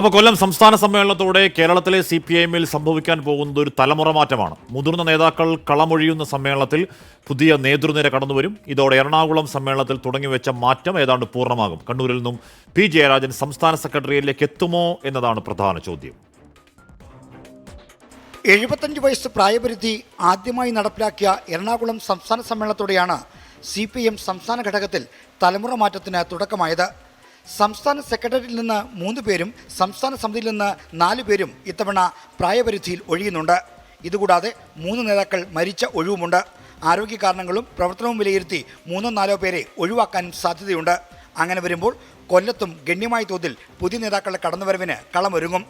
അപ്പോൾ കൊല്ലം സംസ്ഥാന സമ്മേളനത്തോടെ കേരളത്തിലെ സി പി ഐ എമ്മിൽ സംഭവിക്കാൻ പോകുന്നത് ഒരു തലമുറ മാറ്റമാണ് മുതിർന്ന നേതാക്കൾ കളമൊഴിയുന്ന സമ്മേളനത്തിൽ പുതിയ നേതൃനിര കടന്നുവരും. ഇതോടെ എറണാകുളം സമ്മേളനത്തിൽ തുടങ്ങിവെച്ച മാറ്റം ഏതാണ്ട് പൂർണമാകും. കണ്ണൂരിൽ നിന്നും പി ജയരാജൻ സംസ്ഥാന സെക്രട്ടേറിയറ്റിലേക്ക് എത്തുമോ എന്നതാണ് പ്രധാന ചോദ്യം. എഴുപത്തഞ്ച് വയസ്സ് പ്രായപരിധി ആദ്യമായി നടപ്പിലാക്കിയ എറണാകുളം സംസ്ഥാന സമ്മേളനത്തോടെയാണ് സി പി എം സംസ്ഥാന ഘടകത്തിൽ തലമുറ മാറ്റത്തിന് തുടക്കമായത്. സംസ്ഥാന സെക്രട്ടറിയിൽ നിന്ന് മൂന്ന് പേരും സംസ്ഥാന സമിതിയിൽ നിന്ന് നാല് പേരും ഇത്തവണ പ്രായപരിധിയിൽ ഒഴിയുന്നുണ്ട്. ഇതുകൂടാതെ മൂന്ന് നേതാക്കൾ മരിച്ച ഒഴിവുമുണ്ട്. ആരോഗ്യ കാരണങ്ങളും പ്രവർത്തനവും വിലയിരുത്തി മൂന്നോ നാലോ പേരെ ഒഴിവാക്കാനും സാധ്യതയുണ്ട്. അങ്ങനെ വരുമ്പോൾ കൊല്ലത്തും ഗണ്യമായ തോതിൽ പുതിയ നേതാക്കളുടെ കടന്നുവരവിന് കളമൊരുങ്ങും.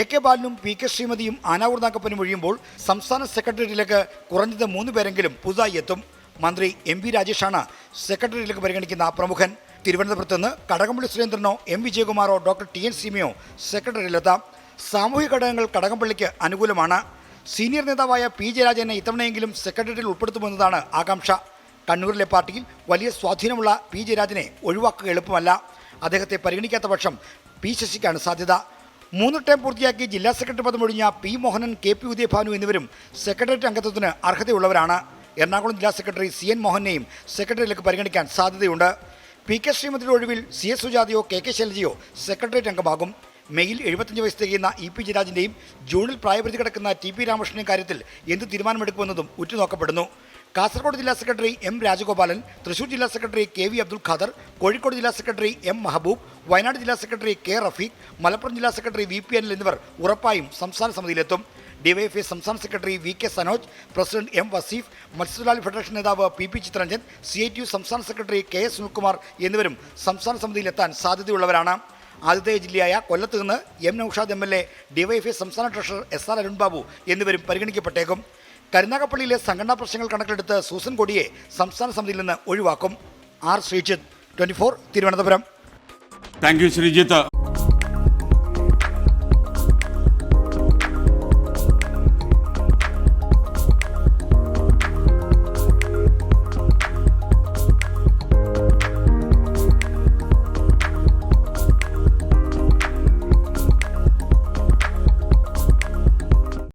എ കെ ബാലനും പി കെ ശ്രീമതിയും ആനാവൂർ നാഗപ്പനും ഒഴിയുമ്പോൾ സംസ്ഥാന സെക്രട്ടേറിയറ്റിലേക്ക് കുറഞ്ഞത് മൂന്ന് പേരെങ്കിലും പുതുതായി എത്തും. മന്ത്രി എം വി രാജേഷാണ് സെക്രട്ടേറിയറ്റിലേക്ക് പരിഗണിക്കുന്ന പ്രമുഖൻ. തിരുവനന്തപുരത്ത് നിന്ന് കടകംപള്ളി സുരേന്ദ്രനോ എം വിജയകുമാറോ ഡോക്ടർ ടി എൻ സീമയോ സെക്രട്ടറിയിലെത്താം. സാമൂഹിക ഘടകങ്ങൾ കടകംപള്ളിക്ക് അനുകൂലമാണ്. സീനിയർ നേതാവായ പി ജയരാജനെ ഇത്തവണയെങ്കിലും സെക്രട്ടറിയിൽ ഉൾപ്പെടുത്തുമെന്നതാണ് ആകാംക്ഷ. കണ്ണൂരിലെ പാർട്ടിയിൽ വലിയ സ്വാധീനമുള്ള പി ജയരാജനെ ഒഴിവാക്കുക എളുപ്പമല്ല. അദ്ദേഹത്തെ പരിഗണിക്കാത്ത പക്ഷം പി ശശിക്കാണ് സാധ്യത. മൂന്ന് ടേം പൂർത്തിയാക്കി ജില്ലാ സെക്രട്ടറി പദം ഒഴിഞ്ഞ P Mohanan K P Udayabhanu എന്നിവരും സെക്രട്ടേറിയറ്റ് അംഗത്വത്തിന് അർഹതയുള്ളവരാണ്. എറണാകുളം ജില്ലാ സെക്രട്ടറി സി എൻ മോഹനെയും സെക്രട്ടറിയിലേക്ക് പരിഗണിക്കാൻ സാധ്യതയുണ്ട്. പി കെ ശ്രീമതിയുടെ ഒഴിവിൽ സി എസ് സുജാതയോ കെ കെ ശൈലജയോ സെക്രട്ടേറിയറ്റ് അംഗമാകും. മെയ്യിൽ എഴുപത്തഞ്ച് വയസ്സ് തികയുന്ന ഇ പി ജയരാജിന്റെയും ജൂണിൽ പ്രായപരിധി കിടക്കുന്ന ടി പി രാമകൃഷ്ണൻ കാര്യത്തിൽ എന്ത് തീരുമാനമെടുക്കുമെന്നതും ഉറ്റുനോക്കപ്പെടുന്നു. കാസർഗോഡ് ജില്ലാ സെക്രട്ടറി എം രാജഗോപാലൻ തൃശൂർ ജില്ലാ secretary K V Abdul Khader Kozhikode ജില്ലാ സെക്രട്ടറി എം മഹബൂബ് വയനാട് ജില്ലാ സെക്രട്ടറി കെ റഫീഖ് മലപ്പുറം ജില്ലാ സെക്രട്ടറി വി പി അനിൽ എന്നിവർ ഉറപ്പായും സംസ്ഥാന സമിതിയിലെത്തും. ഡിവൈഎഫ്ഐ സംസ്ഥാന secretary V K Sanoj president M Vaseef മത്സ്യത്തൊഴിലാളി ഫെഡറേഷൻ നേതാവ് P P Chitharanjan C I T U സംസ്ഥാന സെക്രട്ടറി കെ എസ് സുനിൽകുമാർ എന്നിവരും സംസ്ഥാന സമിതിയിലെത്താൻ സാധ്യതയുള്ളവരാണ്. ആദ്യത്തെ ജില്ലയായ കൊല്ലത്ത് നിന്ന് M Noushad M L A DYFI സംസ്ഥാന treasurer S R Arun Babu എന്നിവരും പരിഗണിക്കപ്പെട്ടേക്കും. കരുനാഗപ്പള്ളിയിലെ സംഘടനാ പ്രശ്നങ്ങൾ കണക്കിലെടുത്ത് സൂസൻ കൊടിയെ സംസ്ഥാന സമിതിയിൽ നിന്ന് ഒഴിവാക്കും. R Sreejith twenty four Thiruvananthapuram. Thank you Sreejith.